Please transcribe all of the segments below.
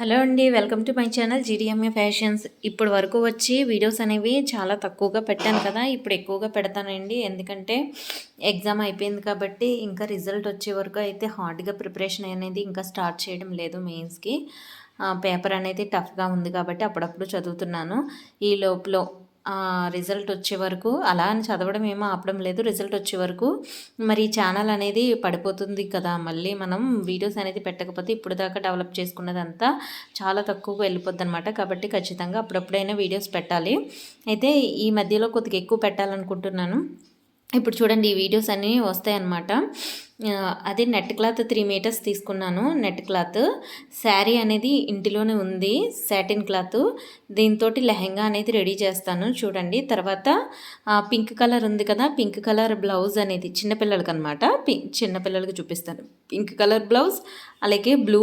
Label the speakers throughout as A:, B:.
A: Hello అండి welcome to my channel GDMA fashions. ఇప్పుడు వరకు వచ్చి వీడియోస్ అనేవి చాలా తక్కువగా పెట్టాను కదా ఇప్పుడు ఎక్కువగా పెడతానండి. ఎందుకంటే ఎగ్జామ్ అయిపోయింది కాబట్టి ఇంకా రిజల్ట్ వచ్చే వరకు అయితే హార్డ్గా ప్రిపరేషన్ అనేది ఇంకా స్టార్ట్ చేయడం లేదు మెయిన్స్కి. పేపర్ అనేది టఫ్గా ఉంది కాబట్టి అప్పుడప్పుడు చదువుతున్నాను. ఈ లోపల రిజల్ట్ వచ్చే వరకు అలా అని చదవడం ఏమో ఆపడం లేదు. రిజల్ట్ వచ్చే వరకు మరి ఛానల్ అనేది పడిపోతుంది కదా. మళ్ళీ మనం వీడియోస్ అనేది పెట్టకపోతే ఇప్పుడు దాకా డెవలప్ చేసుకున్నదంతా చాలా తక్కువగా వెళ్ళిపోద్ది అనమాట కాబట్టి ఖచ్చితంగా అప్పుడప్పుడైనా వీడియోస్ పెట్టాలి. అయితే ఈ మధ్యలో కొద్దిగా ఎక్కువ పెట్టాలనుకుంటున్నాను. ఇప్పుడు చూడండి ఈ వీడియోస్ అన్నీ వస్తాయన్నమాట. అదే నెట్ క్లాత్ త్రీ మీటర్స్ తీసుకున్నాను. నెట్ క్లాత్ శారీ అనేది ఇంటిలోనే ఉంది సాటిన్ క్లాత్. దీంతో లెహెంగా అనేది రెడీ చేస్తాను. చూడండి తర్వాత పింక్ కలర్ ఉంది కదా పింక్ కలర్ బ్లౌజ్ అనేది చిన్నపిల్లలకి అనమాట చిన్నపిల్లలకి చూపిస్తాను. పింక్ కలర్ బ్లౌజ్ అలాగే బ్లూ.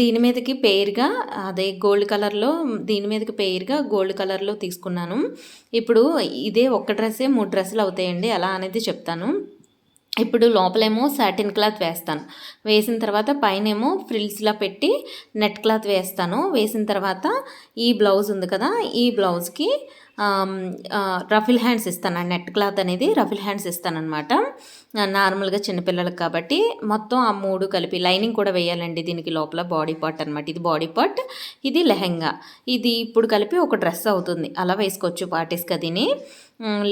A: దీని మీదకి పేరుగా అదే గోల్డ్ కలర్లో దీని మీదకి పేరుగా గోల్డ్ కలర్లో తీసుకున్నాను. ఇప్పుడు ఇదే ఒక్క డ్రెస్సే మూడు డ్రెస్సులు అవుతాయండి. అలా అనేది చెప్తాను. ఇప్పుడు లోపలేమో సాటిన్ క్లాత్ వేస్తాను. వేసిన తర్వాత పైనేమో ఫ్రిల్స్లా పెట్టి నెట్ క్లాత్ వేస్తాను. వేసిన తర్వాత ఈ బ్లౌజ్ ఉంది కదా ఈ బ్లౌజ్కి రఫిల్ హ్యాండ్స్ ఇస్తాను. నెట్ క్లాత్ అనేది రఫిల్ హ్యాండ్స్ ఇస్తానమాట నార్మల్గా చిన్నపిల్లలకు కాబట్టి మొత్తం ఆ మూడు కలిపి లైనింగ్ కూడా వేయాలండి దీనికి లోపల బాడీ పార్ట్ అనమాట ఇది బాడీ పార్ట్ ఇది లెహెంగా. ఇది ఇప్పుడు కలిపి ఒక డ్రెస్ అవుతుంది. అలా వేసుకోవచ్చు పార్టీస్కి అదిని.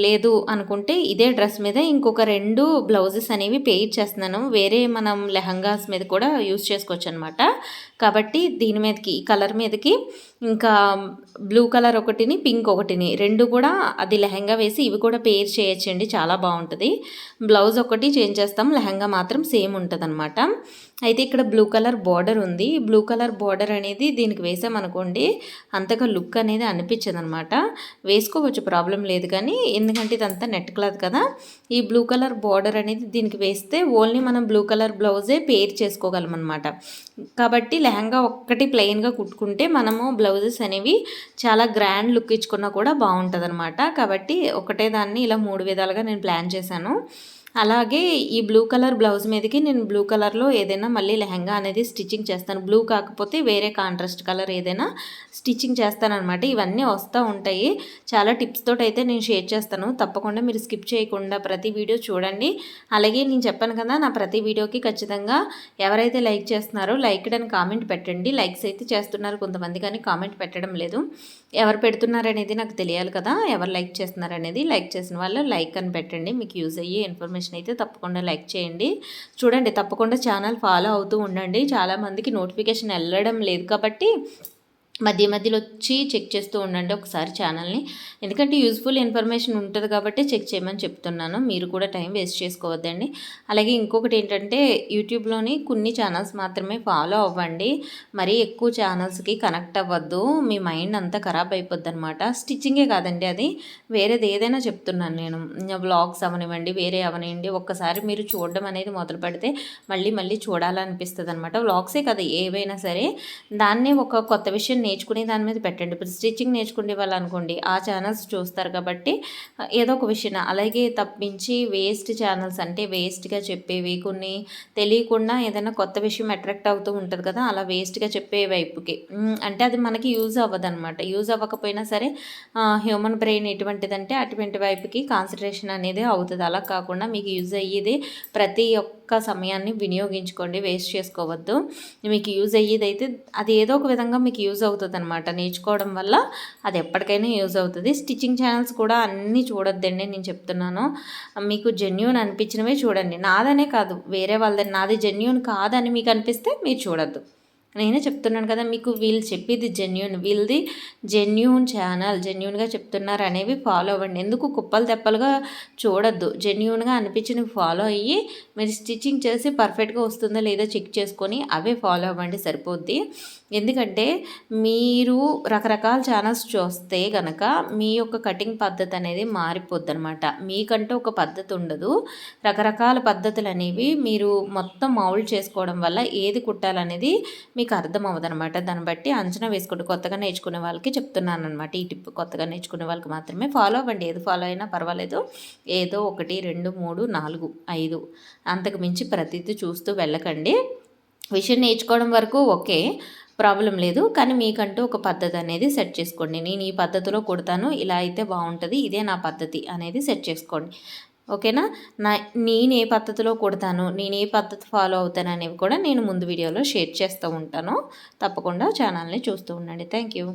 A: లేదు అనుకుంటే ఇదే డ్రెస్ మీద ఇంకొక రెండు బ్లౌజెస్ అనేవి పేర్ చేస్తున్నాను. వేరే మనం లెహంగాస్ మీద కూడా యూస్ చేసుకోవచ్చు అనమాట కాబట్టి దీని మీదకి ఈ కలర్ మీదకి ఇంకా బ్లూ కలర్ ఒకటిని పింక్ ఒకటిని. రెండు కూడా అది లెహంగా వేసి ఇవి కూడా పేర్ చేయొచ్చండి. చాలా బాగుంటుంది. బ్లౌజ్ ఒకటి చేంజ్ చేస్తాం. లెహంగా మాత్రం సేమ్ ఉంటుంది అనమాట అయితే ఇక్కడ బ్లూ కలర్ బార్డర్ ఉంది. బ్లూ కలర్ బార్డర్ అనేది దీనికి వేసామనుకోండి అంతగా లుక్ అనేది అనిపించదు అనమాట వేసుకోవచ్చు ప్రాబ్లం లేదు కానీ ఎందుకంటే ఇదంతా నెట్ క్లాత్ కదా. ఈ బ్లూ కలర్ బార్డర్ అనేది దీనికి వేస్తే ఓన్లీ మనం బ్లూ కలర్ బ్లౌజే పేర్ చేసుకోగలం అనమాట కాబట్టి లెహంగా ఒక్కటి ప్లెయిన్గా కుట్టుకుంటే మనము బ్లౌజెస్ అనేవి చాలా గ్రాండ్ లుక్ ఇచ్చుకున్నా కూడా బాగుంటుంది అనమాట కాబట్టి ఒకటే దాన్ని ఇలా మూడు విధాలుగా నేను ప్లాన్ చేశాను. అలాగే ఈ బ్లూ కలర్ బ్లౌజ్ మీదకి నేను బ్లూ కలర్లో ఏదైనా మళ్ళీ లెహంగా అనేది స్టిచ్చింగ్ చేస్తాను. బ్లూ కాకపోతే వేరే కాంట్రాస్ట్ కలర్ ఏదైనా స్టిచ్చింగ్ చేస్తానమాట ఇవన్నీ వస్తూ ఉంటాయి. చాలా టిప్స్ తోటి అయితే నేను షేర్ చేస్తాను. తప్పకుండా మీరు స్కిప్ చేయకుండా ప్రతి వీడియో చూడండి. అలాగే నేను చెప్పాను కదా నా ప్రతి వీడియోకి ఖచ్చితంగా ఎవరైతే లైక్ చేస్తున్నారో లైక్ అని కామెంట్ పెట్టండి. లైక్స్ అయితే చేస్తున్నారు కొంతమంది కానీ కామెంట్ పెట్టడం లేదు. ఎవరు పెడుతున్నారనేది నాకు తెలియాలి కదా. ఎవరు లైక్ చేస్తున్నారనేది లైక్ చేసిన వాళ్ళు లైక్ అని పెట్టండి. మీకు యూజ్ అయ్యే ఇన్ఫర్మేషన్ ఇన్ఫర్మేషన్ అయితే తప్పకుండా లైక్ చేయండి. చూడండి తప్పకుండా ఛానల్ ఫాలో అవుతూ ఉండండి. చాలామందికి నోటిఫికేషన్ వెళ్ళడం లేదు కాబట్టి మధ్య మధ్యలో వచ్చి చెక్ చేస్తూ ఉండండి ఒకసారి ఛానల్ని. ఎందుకంటే యూస్ఫుల్ ఇన్ఫర్మేషన్ ఉంటుంది కాబట్టి చెక్ చేయమని చెప్తున్నాను. మీరు కూడా టైం వేస్ట్ చేసుకోవద్దండి. అలాగే ఇంకొకటి ఏంటంటే యూట్యూబ్లోని కొన్ని ఛానల్స్ మాత్రమే ఫాలో అవ్వండి. మరీ ఎక్కువ ఛానల్స్కి కనెక్ట్ అవ్వద్దు. మీ మైండ్ అంతా ఖరాబ్ అయిపోద్ది అనమాట స్టిచ్చింగే కాదండి అది. వేరేది ఏదైనా చెప్తున్నాను నేను. బ్లాగ్స్ అవనివ్వండి వేరే అవనివ్వండి. ఒక్కసారి మీరు చూడడం అనేది మొదలు పెడితే మళ్ళీ మళ్ళీ చూడాలనిపిస్తుంది అనమాట బ్లాగ్సే కదా ఏవైనా సరే. దాన్నే ఒక కొత్త విషయం నేర్చుకునే దాని మీద పెట్టండి. ఇప్పుడు స్టిచ్చింగ్ నేర్చుకునే వాళ్ళు అనుకోండి ఆ ఛానల్స్ చూస్తారు కాబట్టి ఏదో ఒక విషయం. అలాగే తప్పించి వేస్ట్ ఛానల్స్ అంటే వేస్ట్గా చెప్పేవి కొన్ని తెలియకుండా ఏదైనా కొత్త విషయం అట్రాక్ట్ అవుతూ ఉంటుంది కదా అలా వేస్ట్గా చెప్పే వైపుకి. అంటే అది మనకి యూజ్ అవ్వదు అనమాట యూజ్ అవ్వకపోయినా సరే హ్యూమన్ బ్రెయిన్ ఎటువంటిదంటే అటువంటి వైపుకి కాన్సన్ట్రేషన్ అనేది అవుతుంది. అలా కాకుండా మీకు యూజ్ అయ్యేది ప్రతి ఒక్క సమయాన్ని వినియోగించుకోండి వేస్ట్ చేసుకోవద్దు. మీకు యూజ్ అయ్యేది అయితే అది ఏదో ఒక విధంగా మీకు యూజ్ అవుతుంది అనమాట నేర్చుకోవడం వల్ల అది ఎప్పటికైనా యూజ్ అవుతుంది. స్టిచ్చింగ్ ఛానల్స్ కూడా అన్నీ చూడొద్దండి నేను చెప్తున్నాను. మీకు జెన్యున్ అనిపించినవే చూడండి. నాదనే కాదు వేరే వాళ్ళది నాది జెన్యున్ కాదని మీకు అనిపిస్తే మీరు చూడొద్దు. నేనే చెప్తున్నాను కదా మీకు వీళ్ళు చెప్పేది జెన్యున్ వీళ్ళది జెన్యున్ ఛానల్ జెన్యున్గా చెప్తున్నారు అనేవి ఫాలో అవ్వండి. ఎందుకు కుప్పలు తెప్పలుగా చూడొద్దు. జెన్యున్గా అనిపించినవి ఫాలో అయ్యి మీరు స్టిచ్చింగ్ చేసి పర్ఫెక్ట్గా వస్తుందో లేదో చెక్ చేసుకొని అవే ఫాలో అవ్వండి సరిపోద్ది. ఎందుకంటే మీరు రకరకాల ఛానల్స్ చూస్తే కనుక మీ యొక్క కటింగ్ పద్ధతి అనేది మారిపోద్ది అనమాట మీకంటూ ఒక పద్ధతి ఉండదు. రకరకాల పద్ధతులు అనేవి మీరు మొత్తం మౌల్డ్ చేసుకోవడం వల్ల ఏది కుట్టాలనేది మీ మీకు అర్థం అవ్వదనమాట దాన్ని బట్టి అంచనా వేసుకుంటూ కొత్తగా నేర్చుకునే వాళ్ళకి చెప్తున్నాను అనమాట ఈ టిప్ కొత్తగా నేర్చుకునే వాళ్ళకి మాత్రమే ఫాలో అవ్వండి. ఏది ఫాలో అయినా పర్వాలేదు. ఏదో ఒకటి రెండు మూడు నాలుగు ఐదు అంతకు మించి ప్రతిదీ చూస్తూ వెళ్ళకండి. విషయం నేర్చుకోవడం వరకు ఓకే ప్రాబ్లం లేదు. కానీ మీకంటూ ఒక పద్ధతి అనేది సెట్ చేసుకోండి. నేను ఈ పద్ధతిలో కుడతాను ఇలా అయితే బాగుంటుంది ఇదే నా పద్ధతి అనేది సెట్ చేసుకోండి. ఓకేనా? నా నేను ఏ పద్ధతిలో కుడతాను నేను ఏ పద్ధతి ఫాలో అవుతాను అనేవి కూడా నేను ముందు వీడియోలో షేర్ చేస్తూ ఉంటాను. తప్పకుండా ఛానల్ని చూస్తూ ఉండండి. Thank you.